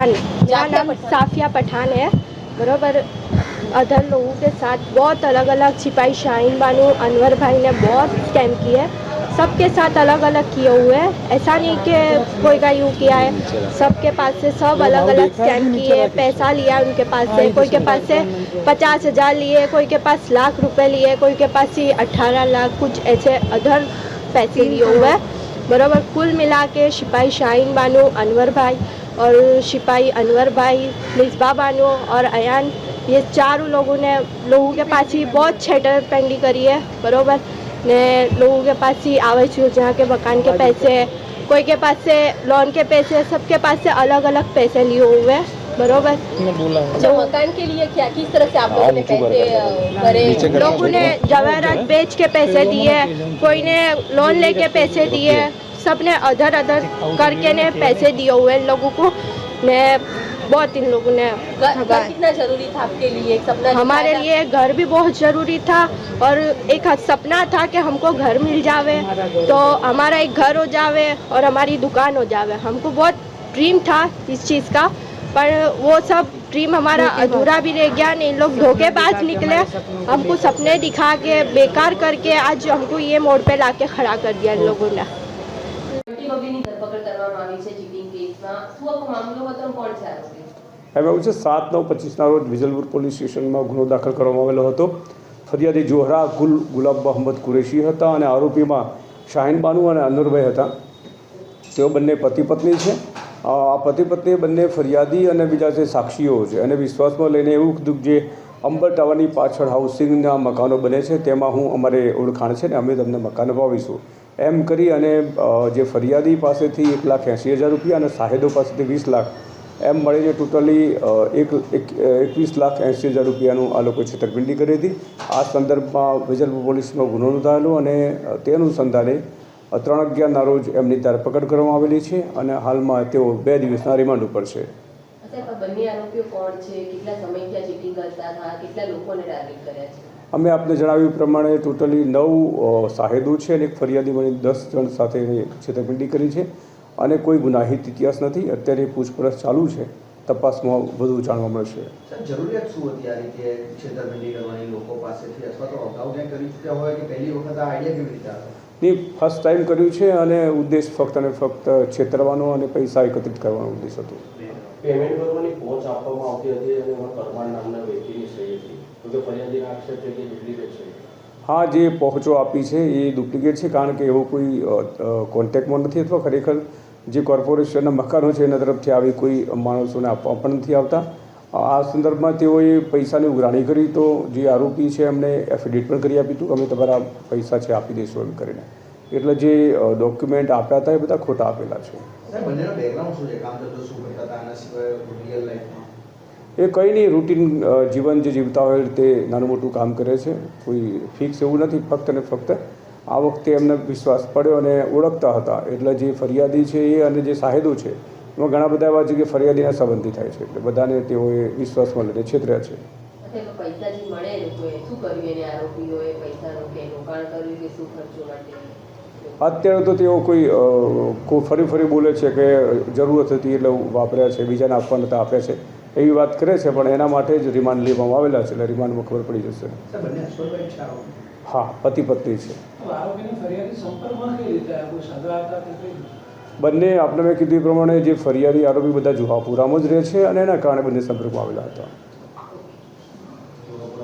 मेरा नाम साफिया पठान है बराबर। अदर लोगों के साथ बहुत अलग अलग सिपाही शाहीन बानू अनवर भाई ने बहुत स्कैम किए सबके साथ अलग अलग किए हुए हैं। ऐसा नहीं कि कोई का यूँ किया है। सबके पास से सब अलग अलग स्कैम किए पैसा लिया उनके पास से। कोई के पास से पचास हज़ार लिए कोई के पास लाख रुपए लिए कोई के पास ही अठारह लाख कुछ ऐसे अधर पैसे लिए हुए हैं। बराबर कुल मिला के सिपाही शाहीन बानू अनवर भाई और सिपाही अनवर भाई मिसबा बानो और अयान ये चारों लोगों ने लोगों के पास ही बहुत छेड़पेंडी करी है बराबर? ने लोगों के पास ही आवास जहाँ के मकान के पैसे कोई के पास से लोन के पैसे सबके पास से अलग अलग पैसे लिए हुए हैं बराबर? अच्छा मकान के लिए क्या किस तरह से आप लोगों ने पैसे भरे? लोगों ने जवाहरात बेच के पैसे दिए कोई ने लोन लेके पैसे दिए। सबने अदर अदर करके ने पैसे दिए हुए इन लोगों को। ने बहुत इन लोगों ने कितना ज़रूरी था आपके लिए? एक सपना हमारे लिए घर भी बहुत ज़रूरी था और एक सपना था कि हमको घर मिल जावे तो हमारा एक घर हो जावे और हमारी दुकान हो जावे। हमको बहुत ड्रीम था इस चीज़ का पर वो सब ड्रीम हमारा अधूरा भी रह गया नहीं लोग धोखेबाज निकले। हमको सपने दिखा के बेकार करके आज हमको ये मोड़ पे लाके खड़ा कर दिया इन लोगों ने। એમ એવું છે સાત, નવ, પચીસના રોજ વિજલપુર પોલીસ સ્ટેશનમાં ગુનો દાખલ કરવામાં આવેલો હતો. ફરિયાદી જોહરા, ગુલ, ગુલાબ મોહમ્મદ કુરેશી હતા અને આરોપીમાં શાહીન બાનુ અને અનુરભાઈ હતા. તેઓ બંને પતિ પત્ની છે. આ પતિ પત્ની બંને ફરિયાદી અને બીજા જે સાક્ષીઓ છે અને વિશ્વાસમાં લઈને એવું કીધું જે અંબર ટાવરની પાછળ હાઉસિંગના મકાનો બને છે, તેમાં હું અમારે ઓળખાણ છે ને અમે તમને મકાન અપાવીશું. એમ કરી અને જે ફરિયાદી પાસેથી એક લાખ એંસી હજાર રૂપિયા અને સાહેદો પાસેથી વીસ લાખ એમ મળીને ટોટલી એક એક, એકવીસ લાખ એંસી હજાર રૂપિયાનું આ લોકોએ છેતરપિંડી કરી હતી. આ સંદર્ભમાં વિજલપુર પોલીસમાં ગુનો નોંધાયેલો અને તે અનુસંધાને ત્રણ અગિયારના રોજ એમની ધરપકડ કરવામાં આવેલી છે અને હાલમાં તેઓ બે દિવસના રિમાન્ડ ઉપર છે. કેટલા લોકોને ટાર્ગેટ કર્યા છે? અમે આપને જણાવ્યું પ્રમાણે ટોટલી નવ સાહેદો છે અને એક ફરિયાદી મળી દસ જણ સાથે છેતરપિંડી કરી છે અને કોઈ ગુનાહિત ઇતિહાસ નથી. અત્યારે પૂછપરછ ચાલુ છે. તપાસમાં વધુ જાણવા મળશે. જરૂરિયાત શું હતી આ રીતે છેતરપિંડી કરવાની લોકો પાસેથી? અથવા તો અગાઉ ક્યાંય કરી ચૂક્યા હોય કે પહેલી વખત આ આઈડિયા કેવી રીતે આવ્યો? ની ફર્સ્ટ ટાઈમ કર્યું છે અને ઉદ્દેશ ફક્ત અને ફક્ત છેતરવાનો અને પૈસા એકત્રિત કરવાનો ઉદ્દેશ હતો. પેમેન્ટ કરવાની પહોંચ આપવામાં આવતી હતી અને પરમાર નામના હા જે પહોંચો આપી છે એ ડુપ્લિકેટ છે કારણ કે એવો કોઈ કોન્ટેક્ટમાં નથી અથવા ખરેખર જે કોર્પોરેશનના મકાનો છે એના તરફથી આવી કોઈ માણસોને આપવા પણ નથી આવતા. આ સંદર્ભમાં તેઓએ પૈસાની ઉઘરાણી કરી તો જે આરોપી છે એમને એફિડેવિટ પણ કરી આપી હતું. અમે તમારા પૈસા છે આપી દઈશું એમ કરીને. એટલે જે ડોક્યુમેન્ટ આપ્યા હતા એ બધા ખોટા આપેલા છે. એ કંઈ નહીં રૂટીન જીવન જે જીવતા હોય તે નાનું મોટું કામ કરે છે. કોઈ ફિક્સ એવું નથી ફક્ત ને ફક્ત આ વખતે એમને વિશ્વાસ પડ્યો અને ઓળખતા હતા. એટલે જે ફરિયાદી છે એ અને જે સાહેદો છે એમાં ઘણા બધા એવા છે કે ફરિયાદીના સંબંધી થાય છે. એટલે બધાને તેઓએ વિશ્વાસમાં લઈને છેતર્યા છે. અત્યારે તો તેઓ કોઈ ફરી ફરી બોલે છે કે જરૂરત હતી એટલે વાપર્યા છે બીજાને આપવા નતા આપ્યા છે. એવી વાત કરે છે પણ એના માટે જ રિમાન્ડ લેવામાં આવેલા છે એટલે રિમાન્ડમાં ખબર પડી જશે. હા પતિ પત્ની છે? બંને આપણે મેં કીધું પ્રમાણે જે ફરિયાદી આરોપી બધા જુહાપુરામાં જ રહે છે અને એના કારણે બંને સંપર્કમાં આવેલા હતા.